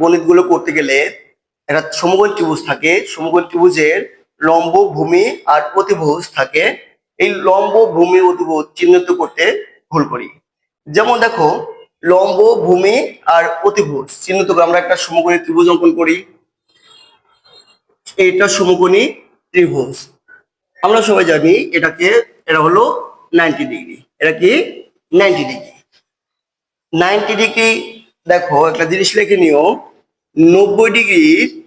গণিতগুলো করতে গেলে একটা সমকোণ ত্রিভুজ থাকে। সমকোণ ত্রিভুজের লম্ব ভূমি আর অতিভুজ থাকে। এই লম্ব ভূমি অতিভুজ চিহ্নিত করতে ভুল করি। যেমন দেখো, লম্ব ভূমি আর অতিভুজ চিহ্নিত করে আমরা একটা সমকোণী ত্রিভুজ অঙ্কন করি। এটা সমকোণী ত্রিভুজ। আমরা সবাই জানি এটাকে, এটা হলো নাইনটি ডিগ্রি এটা কি? নাইনটি ডিগ্রি নাইনটি ডিগ্রি দেখো, একটা জিনিস লেখে নিও। নব্বই ডিগ্রির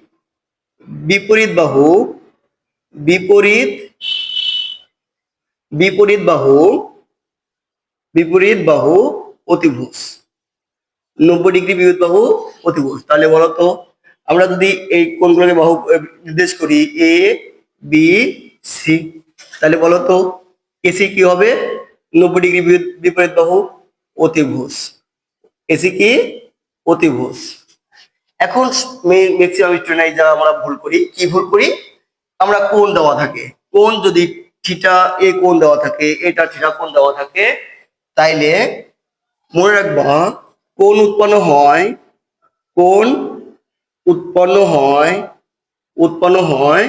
বিপরীত বাহু, বিপরীত বিপরীত বাহু বিপরীত বাহু অতিভুজ। নব্বই ডিগ্রি বিপরীত বাহু অতিভুজ। তাহলে বলো তো, আমরা যদি এই কোনগুলোকে বাহু নির্দেশ করি এ বি সি তাহলে বলো তো এসি কি হবে? নব্বই ডিগ্রি বিপরীত- বিপরীত বাহু অতিভুজ। এসি কি? অতিভুজ। এখন ম্যাক্সিমাম স্টুডেন্ট যা আমরা ভুল করি, কি ভুল করি? আমরা কোন দেওয়া থাকে? কোন যদি থিটা এ কোন দেওয়া থাকে এটা থিটা কোন দেওয়া থাকে, তাইলে মনে রাখবা, কোন উৎপন্ন হয়, কোন উৎপন্ন হয় উৎপন্ন হয়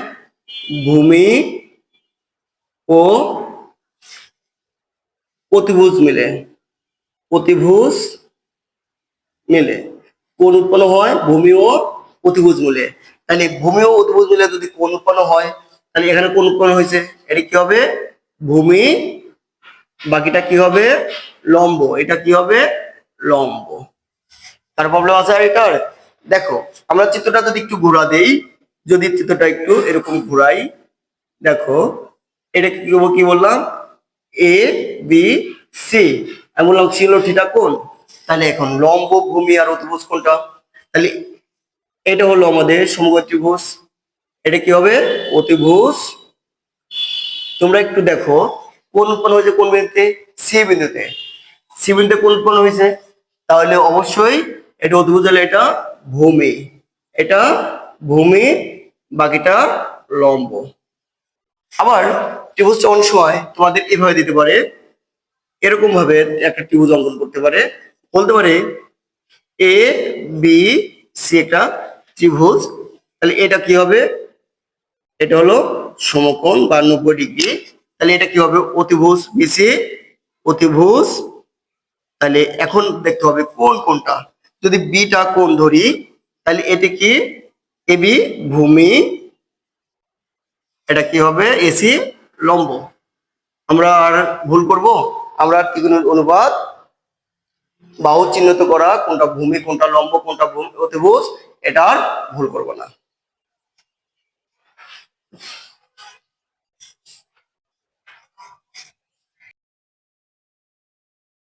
ভূমি ও অতিভুজ মিলে। অতিভুজ মিলে। কোন উৎপন্ন হয়? ভূমি ও অতিভুজ মূলে তাহলে ভূমি ও অতিভুজ মিলে যদি কোন উৎপন্ন হয়, তাহলে এখানে কোন উৎপন্ন হয়েছে। এটা কি হবে? ভূমি। বাকিটা কি হবে? লম্ব। এটা কি হবে? লম্ব। তার প্রবলেম আছে এটার? দেখো, আমরা চিত্রটা যদি একটু ঘোরা দেই, যদি চিত্রটা একটু এরকম ঘোরাই, দেখো, এটা কি বললাম? এ বি সি আমি বললাম ছিল থিটা কোন তাহলে এখন লম্ব ভূমি আর অতিভুজ কোনটা? তাহলে এটা হলো আমাদের সমগত এটা কি হবে? অতিভুজ। তোমরা একটু দেখো, কোন উৎপন্ন হয়েছে কোন বিন্দুতে? সি বিন্দুতে। সি বিন্দুতে কোন উৎপন্ন হয়েছে? তাহলে অবশ্যই এটা অতিভুজ হলে এটা ভূমি। এটা ভূমি, বাকিটা লম্ব। আবার ত্রিভুজটা অনেক সময় তোমাদের এভাবে দিতে পারে। এরকম ভাবে একটা ত্রিভুজ অঙ্কন করতে পারে। বলতে পারে এ বি সি একটা ত্রিভুজ। তাহলে এটা কি হবে? এটা হলো সমকোণ বা নব্বই ডিগ্রি। তাহলে এটা কি হবে? অতিভুজ বিসি অতিভুজ। তাহলে এখন দেখতে হবে কোন কোনটা যদি বিটা কোণ ধরি, তাহলে এটা কি? এবি ভূমি। এটা কি হবে? এসি লম্ব। আমরা আর ভুল করব? আমরা ত্রিকোণের অনুপাত বাহু চিহ্নিত করা কোনটা ভূমি কোনটা লম্ব কোনটা অতিভুজ এটা আর ভুল করব না।